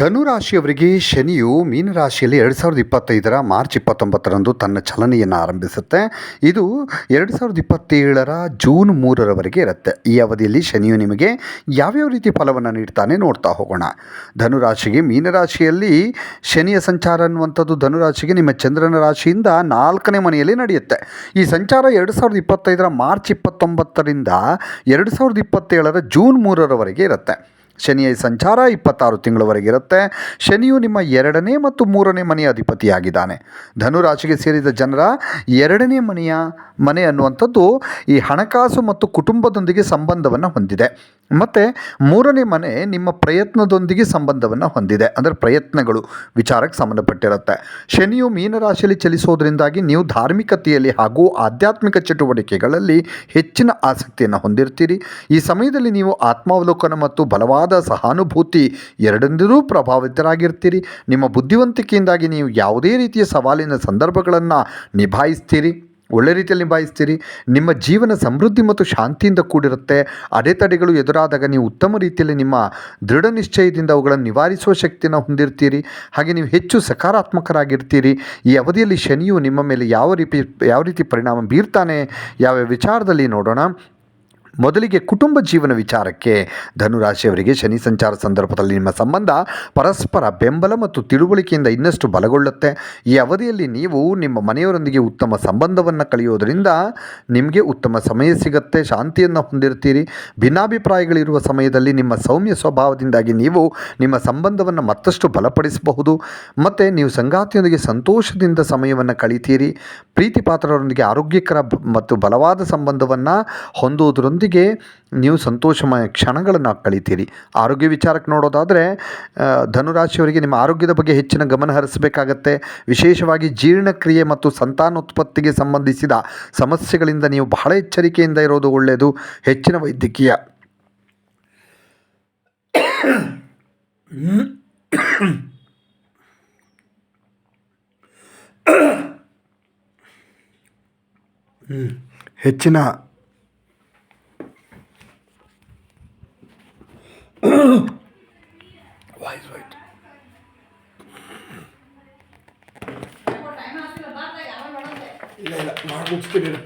ಧನುರಾಶಿಯವರಿಗೆ ಶನಿಯು ಮೀನರಾಶಿಯಲ್ಲಿ ಎರಡು ಸಾವಿರದ ಇಪ್ಪತ್ತೈದರ ಮಾರ್ಚ್ ಇಪ್ಪತ್ತೊಂಬತ್ತರಂದು ತನ್ನ ಚಲನೆಯನ್ನು ಆರಂಭಿಸುತ್ತೆ. ಇದು ಎರಡು ಸಾವಿರದ ಇಪ್ಪತ್ತೇಳರ ಜೂನ್ ಮೂರರವರೆಗೆ ಇರುತ್ತೆ. ಈ ಅವಧಿಯಲ್ಲಿ ಶನಿಯು ನಿಮಗೆ ಯಾವ್ಯಾವ ರೀತಿ ಫಲವನ್ನು ನೀಡ್ತಾನೆ ನೋಡ್ತಾ ಹೋಗೋಣ. ಧನುರಾಶಿಗೆ ಮೀನರಾಶಿಯಲ್ಲಿ ಶನಿಯ ಸಂಚಾರ ಅನ್ನುವಂಥದ್ದು ಧನುರಾಶಿಗೆ ನಿಮ್ಮ ಚಂದ್ರನ ರಾಶಿಯಿಂದ ನಾಲ್ಕನೇ ಮನೆಯಲ್ಲಿ ನಡೆಯುತ್ತೆ. ಈ ಸಂಚಾರ ಎರಡು ಸಾವಿರದ ಇಪ್ಪತ್ತೈದರ ಮಾರ್ಚ್ ಇಪ್ಪತ್ತೊಂಬತ್ತರಿಂದ ಎರಡು ಸಾವಿರದ ಇಪ್ಪತ್ತೇಳರ ಜೂನ್ ಮೂರರವರೆಗೆ ಇರುತ್ತೆ. ಶನಿಯ ಸಂಚಾರ ಇಪ್ಪತ್ತಾರು ತಿಂಗಳವರೆಗೆ ಇರುತ್ತೆ. ಶನಿಯು ನಿಮ್ಮ ಎರಡನೇ ಮತ್ತು ಮೂರನೇ ಮನೆಯ ಅಧಿಪತಿಯಾಗಿದ್ದಾನೆ. ಧನುರಾಶಿಗೆ ಸೇರಿದ ಜನರ ಎರಡನೇ ಮನೆಯ ಮನೆ ಅನ್ನುವಂಥದ್ದು ಈ ಹಣಕಾಸು ಮತ್ತು ಕುಟುಂಬದೊಂದಿಗೆ ಸಂಬಂಧವನ್ನು ಹೊಂದಿದೆ. ಮತ್ತು ಮೂರನೇ ಮನೆ ನಿಮ್ಮ ಪ್ರಯತ್ನದೊಂದಿಗೆ ಸಂಬಂಧವನ್ನು ಹೊಂದಿದೆ. ಅಂದರೆ ಪ್ರಯತ್ನಗಳು ವಿಚಾರಕ್ಕೆ ಸಂಬಂಧಪಟ್ಟಿರುತ್ತೆ. ಶನಿಯು ಮೀನರಾಶಿಯಲ್ಲಿ ಚಲಿಸೋದ್ರಿಂದಾಗಿ ನೀವು ಧಾರ್ಮಿಕತೆಯಲ್ಲಿ ಹಾಗೂ ಆಧ್ಯಾತ್ಮಿಕ ಚಟುವಟಿಕೆಗಳಲ್ಲಿ ಹೆಚ್ಚಿನ ಆಸಕ್ತಿಯನ್ನು ಹೊಂದಿರ್ತೀರಿ. ಈ ಸಮಯದಲ್ಲಿ ನೀವು ಆತ್ಮಾವಲೋಕನ ಮತ್ತು ಬಲವಾದ ಸಹಾನುಭೂತಿ ಎರಡರಿಂದಲೂ ಪ್ರಭಾವಿತರಾಗಿರ್ತೀರಿ. ನಿಮ್ಮ ಬುದ್ಧಿವಂತಿಕೆಯಿಂದಾಗಿ ನೀವು ಯಾವುದೇ ರೀತಿಯ ಸವಾಲಿನ ಸಂದರ್ಭಗಳನ್ನು ನಿಭಾಯಿಸ್ತೀರಿ. ಒಳ್ಳೆ ರೀತಿಯಲ್ಲಿ ನಿಭಾಯಿಸ್ತೀರಿ. ನಿಮ್ಮ ಜೀವನ ಸಮೃದ್ಧಿ ಮತ್ತು ಶಾಂತಿಯಿಂದ ಕೂಡಿರುತ್ತೆ. ಅಡೆತಡೆಗಳು ಎದುರಾದಾಗ ನೀವು ಉತ್ತಮ ರೀತಿಯಲ್ಲಿ ನಿಮ್ಮ ದೃಢ ನಿಶ್ಚಯದಿಂದ ಅವುಗಳನ್ನು ನಿವಾರಿಸುವ ಶಕ್ತಿಯನ್ನು ಹೊಂದಿರ್ತೀರಿ. ಹಾಗೆ ನೀವು ಹೆಚ್ಚು ಸಕಾರಾತ್ಮಕರಾಗಿರ್ತೀರಿ. ಈ ಅವಧಿಯಲ್ಲಿ ಶನಿಯು ನಿಮ್ಮ ಮೇಲೆ ಯಾವ ರೀತಿ ಯಾವ ರೀತಿ ಪರಿಣಾಮ ಬೀರ್ತಾನೆ, ಯಾವ ವಿಚಾರದಲ್ಲಿ ನೋಡೋಣ. ಮೊದಲಿಗೆ ಕುಟುಂಬ ಜೀವನ ವಿಚಾರಕ್ಕೆ ಧನುರಾಶಿಯವರಿಗೆ ಶನಿ ಸಂಚಾರ ಸಂದರ್ಭದಲ್ಲಿ ನಿಮ್ಮ ಸಂಬಂಧ ಪರಸ್ಪರ ಬೆಂಬಲ ಮತ್ತು ತಿಳುವಳಿಕೆಯಿಂದ ಇನ್ನಷ್ಟು ಬಲಗೊಳ್ಳುತ್ತೆ. ಈ ಅವಧಿಯಲ್ಲಿ ನೀವು ನಿಮ್ಮ ಮನೆಯವರೊಂದಿಗೆ ಉತ್ತಮ ಸಂಬಂಧವನ್ನು ಕಳೆಯೋದರಿಂದ ನಿಮಗೆ ಉತ್ತಮ ಸಮಯ ಸಿಗುತ್ತೆ, ಶಾಂತಿಯನ್ನು ಹೊಂದಿರ್ತೀರಿ. ಭಿನ್ನಾಭಿಪ್ರಾಯಗಳಿರುವ ಸಮಯದಲ್ಲಿ ನಿಮ್ಮ ಸೌಮ್ಯ ಸ್ವಭಾವದಿಂದಾಗಿ ನೀವು ನಿಮ್ಮ ಸಂಬಂಧವನ್ನು ಮತ್ತಷ್ಟು ಬಲಪಡಿಸಬಹುದು. ಮತ್ತು ನೀವು ಸಂಗಾತಿಯೊಂದಿಗೆ ಸಂತೋಷದಿಂದ ಸಮಯವನ್ನು ಕಳೀತೀರಿ. ಪ್ರೀತಿ ಪಾತ್ರರೊಂದಿಗೆ ಆರೋಗ್ಯಕರ ಮತ್ತು ಬಲವಾದ ಸಂಬಂಧವನ್ನು ಹೊಂದುವುದರೊಂದಿಗೆ ನೀವು ಸಂತೋಷಮಯ ಕ್ಷಣಗಳನ್ನು ಕಳಿತೀರಿ. ಆರೋಗ್ಯ ವಿಚಾರಕ್ಕೆ ನೋಡೋದಾದರೆ ಧನುರಾಶಿಯವರಿಗೆ ನಿಮ್ಮ ಆರೋಗ್ಯದ ಬಗ್ಗೆ ಹೆಚ್ಚಿನ ಗಮನ ಹರಿಸಬೇಕಾಗತ್ತೆ. ವಿಶೇಷವಾಗಿ ಜೀರ್ಣಕ್ರಿಯೆ ಮತ್ತು ಸಂತಾನೋತ್ಪತ್ತಿಗೆ ಸಂಬಂಧಿಸಿದ ಸಮಸ್ಯೆಗಳಿಂದ ನೀವು ಬಹಳ ಎಚ್ಚರಿಕೆಯಿಂದ ಇರೋದು ಒಳ್ಳೆಯದು ಹೆಚ್ಚಿನ ವೈದ್ಯಕೀಯ ಹೆಚ್ಚಿನ ವಾಯ್ಸ್ ವೈಟ್ ಇಲ್ಲ ಇಲ್ಲ ಮಾಡಿ ಮುಗಿಸ್ತೀನಿ ಇರು.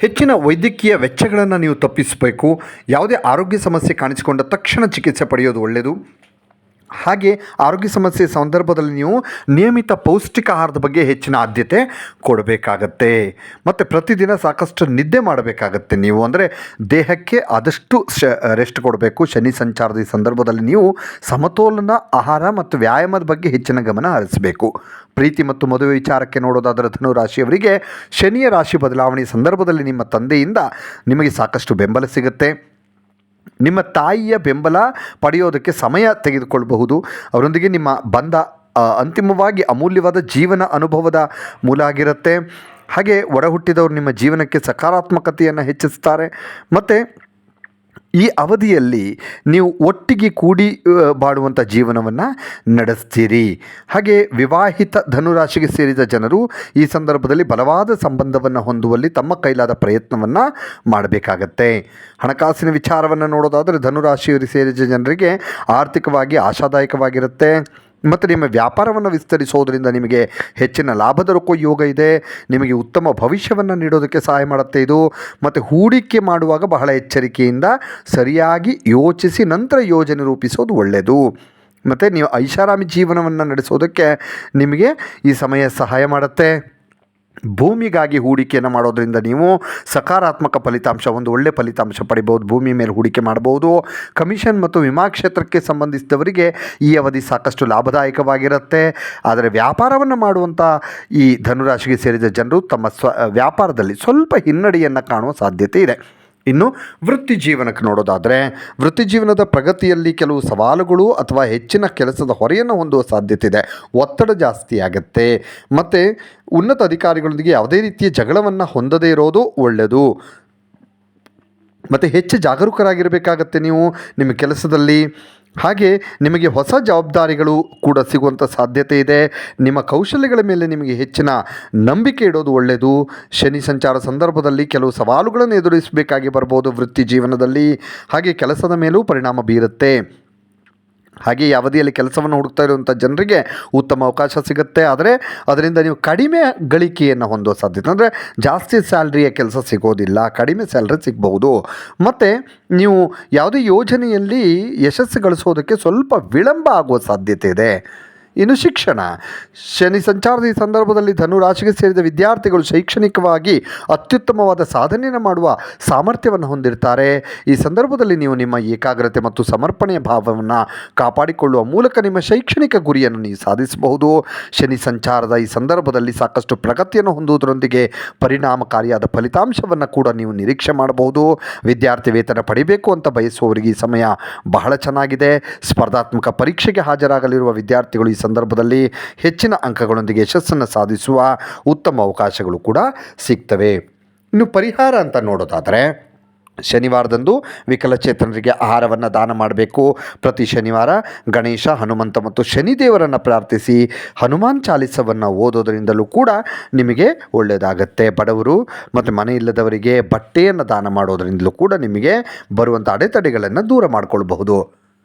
ಹೆಚ್ಚಿನ ವೈದ್ಯಕೀಯ ವೆಚ್ಚಗಳನ್ನು ನೀವು ತಪ್ಪಿಸಬೇಕು. ಯಾವುದೇ ಆರೋಗ್ಯ ಸಮಸ್ಯೆ ಕಾಣಿಸಿಕೊಂಡ ತಕ್ಷಣ ಚಿಕಿತ್ಸೆ ಪಡೆಯೋದು ಒಳ್ಳೆಯದು ಹಾಗೆ ಆರೋಗ್ಯ ಸಮಸ್ಯೆ ಸಂದರ್ಭದಲ್ಲಿ ನೀವು ನಿಯಮಿತ ಪೌಷ್ಟಿಕ ಆಹಾರದ ಬಗ್ಗೆ ಹೆಚ್ಚಿನ ಆದ್ಯತೆ ಕೊಡಬೇಕಾಗತ್ತೆ. ಮತ್ತು ಪ್ರತಿದಿನ ಸಾಕಷ್ಟು ನಿದ್ದೆ ಮಾಡಬೇಕಾಗತ್ತೆ ನೀವು. ಅಂದರೆ ದೇಹಕ್ಕೆ ಆದಷ್ಟು ಶ ರೆಸ್ಟ್ ಕೊಡಬೇಕು. ಶನಿ ಸಂಚಾರದ ಈ ಸಂದರ್ಭದಲ್ಲಿ ನೀವು ಸಮತೋಲನ ಆಹಾರ ಮತ್ತು ವ್ಯಾಯಾಮದ ಬಗ್ಗೆ ಹೆಚ್ಚಿನ ಗಮನ ಹರಿಸಬೇಕು. ಪ್ರೀತಿ ಮತ್ತು ಮದುವೆ ವಿಚಾರಕ್ಕೆ ನೋಡೋದಾದರೆ ಧನು ರಾಶಿಯವರಿಗೆ ಶನಿಯ ರಾಶಿ ಬದಲಾವಣೆ ಸಂದರ್ಭದಲ್ಲಿ ನಿಮ್ಮ ತಂದೆಯಿಂದ ನಿಮಗೆ ಸಾಕಷ್ಟು ಬೆಂಬಲ ಸಿಗುತ್ತೆ. ನಿಮ್ಮ ತಾಯಿಯ ಬೆಂಬಲ ಪಡೆಯೋದಕ್ಕೆ ಸಮಯ ತೆಗೆದುಕೊಳ್ಳಬಹುದು. ಅವರೊಂದಿಗೆ ನಿಮ್ಮ ಬಂಧ ಅಂತಿಮವಾಗಿ ಅಮೂಲ್ಯವಾದ ಜೀವನ ಅನುಭವದ ಮೂಲ ಆಗಿರುತ್ತೆ. ಹಾಗೆ ಒಡಹುಟ್ಟಿದವರು ನಿಮ್ಮ ಜೀವನಕ್ಕೆ ಸಕಾರಾತ್ಮಕತೆಯನ್ನು ಹೆಚ್ಚಿಸ್ತಾರೆ ಮತ್ತು ಈ ಅವಧಿಯಲ್ಲಿ ನೀವು ಒಟ್ಟಿಗೆ ಕೂಡಿ ಬಾಳುವಂಥ ಜೀವನವನ್ನು ನಡೆಸ್ತೀರಿ. ಹಾಗೆ ವಿವಾಹಿತ ಧನುರಾಶಿಗೆ ಸೇರಿದ ಜನರು ಈ ಸಂದರ್ಭದಲ್ಲಿ ಬಲವಾದ ಸಂಬಂಧವನ್ನು ಹೊಂದುವಲ್ಲಿ ತಮ್ಮ ಕೈಲಾದ ಪ್ರಯತ್ನವನ್ನು ಮಾಡಬೇಕಾಗತ್ತೆ. ಹಣಕಾಸಿನ ವಿಚಾರವನ್ನು ನೋಡೋದಾದರೆ ಧನುರಾಶಿಯವರಿಗೆ ಸೇರಿದ ಜನರಿಗೆ ಆರ್ಥಿಕವಾಗಿ ಆಶಾದಾಯಕವಾಗಿರುತ್ತೆ. ಮತ್ತು ನಿಮ್ಮ ವ್ಯಾಪಾರವನ್ನು ವಿಸ್ತರಿಸೋದರಿಂದ ನಿಮಗೆ ಹೆಚ್ಚಿನ ಲಾಭ ದೊರಕೋ ಯೋಗ ಇದೆ. ನಿಮಗೆ ಉತ್ತಮ ಭವಿಷ್ಯವನ್ನು ನೀಡೋದಕ್ಕೆ ಸಹಾಯ ಮಾಡುತ್ತೆ ಇದು. ಮತ್ತು ಹೂಡಿಕೆ ಮಾಡುವಾಗ ಬಹಳ ಎಚ್ಚರಿಕೆಯಿಂದ ಸರಿಯಾಗಿ ಯೋಚಿಸಿ ನಂತರ ಯೋಜನೆ ರೂಪಿಸೋದು ಒಳ್ಳೆಯದು. ಮತ್ತು ನೀವು ಐಷಾರಾಮಿ ಜೀವನವನ್ನು ನಡೆಸೋದಕ್ಕೆ ನಿಮಗೆ ಈ ಸಮಯ ಸಹಾಯ ಮಾಡುತ್ತೆ. ಭೂಮಿಗಾಗಿ ಹೂಡಿಕೆಯನ್ನು ಮಾಡೋದರಿಂದ ನೀವು ಸಕಾರಾತ್ಮಕ ಫಲಿತಾಂಶ, ಒಂದು ಒಳ್ಳೆಯ ಫಲಿತಾಂಶ ಪಡಿಬೋದು ಭೂಮಿ ಮೇಲೆ ಹೂಡಿಕೆ ಮಾಡಬಹುದು. ಕಮಿಷನ್ ಮತ್ತು ವಿಮಾ ಕ್ಷೇತ್ರಕ್ಕೆ ಸಂಬಂಧಿಸಿದವರಿಗೆ ಈ ಅವಧಿ ಸಾಕಷ್ಟು ಲಾಭದಾಯಕವಾಗಿರುತ್ತೆ. ಆದರೆ ವ್ಯಾಪಾರವನ್ನು ಮಾಡುವಂಥ ಈ ಧನುರಾಶಿಗೆ ಸೇರಿದ ಜನರು ತಮ್ಮ ಸ್ವ ವ್ಯಾಪಾರದಲ್ಲಿ ಸ್ವಲ್ಪ ಹಿನ್ನಡೆಯನ್ನು ಕಾಣುವ ಸಾಧ್ಯತೆ ಇದೆ. ಇನ್ನು ವೃತ್ತಿ ಜೀವನಕ್ಕೆ ನೋಡೋದಾದರೆ, ವೃತ್ತಿ ಜೀವನದ ಪ್ರಗತಿಯಲ್ಲಿ ಕೆಲವು ಸವಾಲುಗಳು ಅಥವಾ ಹೆಚ್ಚಿನ ಕೆಲಸದ ಹೊರೆಯನ್ನು ಹೊಂದುವ ಸಾಧ್ಯತೆ ಇದೆ ಒತ್ತಡ ಜಾಸ್ತಿ ಆಗುತ್ತೆ. ಮತ್ತು ಉನ್ನತ ಅಧಿಕಾರಿಗಳೊಂದಿಗೆ ಯಾವುದೇ ರೀತಿಯ ಜಗಳವನ್ನು ಹೊಂದದೇ ಇರೋದು ಒಳ್ಳೆಯದು ಮತ್ತು ಹೆಚ್ಚು ಜಾಗರೂಕರಾಗಿರಬೇಕಾಗತ್ತೆ ನೀವು ನಿಮ್ಮ ಕೆಲಸದಲ್ಲಿ. ಹಾಗೆ ನಿಮಗೆ ಹೊಸ ಜವಾಬ್ದಾರಿಗಳು ಕೂಡ ಸಿಗುವಂಥ ಸಾಧ್ಯತೆ ಇದೆ. ನಿಮ್ಮ ಕೌಶಲ್ಯಗಳ ಮೇಲೆ ನಿಮಗೆ ಹೆಚ್ಚಿನ ನಂಬಿಕೆ ಇಡೋದು ಒಳ್ಳೆಯದು ಶನಿ ಸಂಚಾರ ಸಂದರ್ಭದಲ್ಲಿ ಕೆಲವು ಸವಾಲುಗಳನ್ನು ಎದುರಿಸಬೇಕಾಗಿ ಬರ್ಬೋದು ವೃತ್ತಿ ಜೀವನದಲ್ಲಿ. ಹಾಗೆ ಕೆಲಸದ ಮೇಲೂ ಪರಿಣಾಮ ಬೀರುತ್ತೆ. ಹಾಗೆ ಈ ಅವಧಿಯಲ್ಲಿ ಕೆಲಸವನ್ನು ಹುಡುಕ್ತಾ ಇರುವಂಥ ಜನರಿಗೆ ಉತ್ತಮ ಅವಕಾಶ ಸಿಗುತ್ತೆ. ಆದರೆ ಅದರಿಂದ ನೀವು ಕಡಿಮೆ ಗಳಿಕೆಯನ್ನು ಹೊಂದುವ ಸಾಧ್ಯತೆ ಅಂದರೆ ಜಾಸ್ತಿ ಸ್ಯಾಲ್ರಿಯ ಕೆಲಸ ಸಿಗೋದಿಲ್ಲ, ಕಡಿಮೆ ಸ್ಯಾಲ್ರಿ ಸಿಗಬಹುದು. ಮತ್ತು ನೀವು ಯಾವುದೇ ಯೋಜನೆಯಲ್ಲಿ ಯಶಸ್ಸು ಗಳಿಸೋದಕ್ಕೆ ಸ್ವಲ್ಪ ವಿಳಂಬ ಆಗುವ ಸಾಧ್ಯತೆ ಇದೆ. ಇನ್ನು ಶಿಕ್ಷಣ. ಶನಿ ಸಂಚಾರದ ಈ ಸಂದರ್ಭದಲ್ಲಿ ಧನುರಾಶಿಗೆ ಸೇರಿದ ವಿದ್ಯಾರ್ಥಿಗಳು ಶೈಕ್ಷಣಿಕವಾಗಿ ಅತ್ಯುತ್ತಮವಾದ ಸಾಧನೆಯನ್ನು ಮಾಡುವ ಸಾಮರ್ಥ್ಯವನ್ನು ಹೊಂದಿರ್ತಾರೆ. ಈ ಸಂದರ್ಭದಲ್ಲಿ ನೀವು ನಿಮ್ಮ ಏಕಾಗ್ರತೆ ಮತ್ತು ಸಮರ್ಪಣೆಯ ಭಾವವನ್ನು ಕಾಪಾಡಿಕೊಳ್ಳುವ ಮೂಲಕ ನಿಮ್ಮ ಶೈಕ್ಷಣಿಕ ಗುರಿಯನ್ನು ನೀವು ಸಾಧಿಸಬಹುದು. ಶನಿ ಸಂಚಾರದ ಈ ಸಂದರ್ಭದಲ್ಲಿ ಸಾಕಷ್ಟು ಪ್ರಗತಿಯನ್ನು ಹೊಂದುವುದರೊಂದಿಗೆ ಪರಿಣಾಮಕಾರಿಯಾದ ಫಲಿತಾಂಶವನ್ನು ಕೂಡ ನೀವು ನಿರೀಕ್ಷೆ ಮಾಡಬಹುದು. ವಿದ್ಯಾರ್ಥಿ ವೇತನ ಪಡಿಬೇಕು ಅಂತ ಬಯಸುವವರಿಗೆ ಈ ಸಮಯ ಬಹಳ ಚೆನ್ನಾಗಿದೆ. ಸ್ಪರ್ಧಾತ್ಮಕ ಪರೀಕ್ಷೆಗೆ ಹಾಜರಾಗಲಿರುವ ವಿದ್ಯಾರ್ಥಿಗಳು ಈ ಸಂದರ್ಭದಲ್ಲಿ ಹೆಚ್ಚಿನ ಅಂಕಗಳೊಂದಿಗೆ ಯಶಸ್ಸನ್ನು ಸಾಧಿಸುವ ಉತ್ತಮ ಅವಕಾಶಗಳು ಕೂಡ ಸಿಗ್ತವೆ. ಇನ್ನು ಪರಿಹಾರ ಅಂತ ನೋಡೋದಾದರೆ, ಶನಿವಾರದಂದು ವಿಕಲಚೇತನರಿಗೆ ಆಹಾರವನ್ನು ದಾನ ಮಾಡಬೇಕು. ಪ್ರತಿ ಶನಿವಾರ ಗಣೇಶ, ಹನುಮಂತ ಮತ್ತು ಶನಿದೇವರನ್ನು ಪ್ರಾರ್ಥಿಸಿ ಹನುಮಾನ್ ಚಾಲಿಸವನ್ನು ಓದೋದರಿಂದಲೂ ಕೂಡ ನಿಮಗೆ ಒಳ್ಳೆಯದಾಗತ್ತೆ. ಬಡವರು ಮತ್ತು ಮನೆ ಇಲ್ಲದವರಿಗೆ ಬಟ್ಟೆಯನ್ನು ದಾನ ಮಾಡೋದರಿಂದಲೂ ಕೂಡ ನಿಮಗೆ ಬರುವಂಥ ಅಡೆತಡೆಗಳನ್ನು ದೂರ ಮಾಡಿಕೊಳ್ಬಹುದು.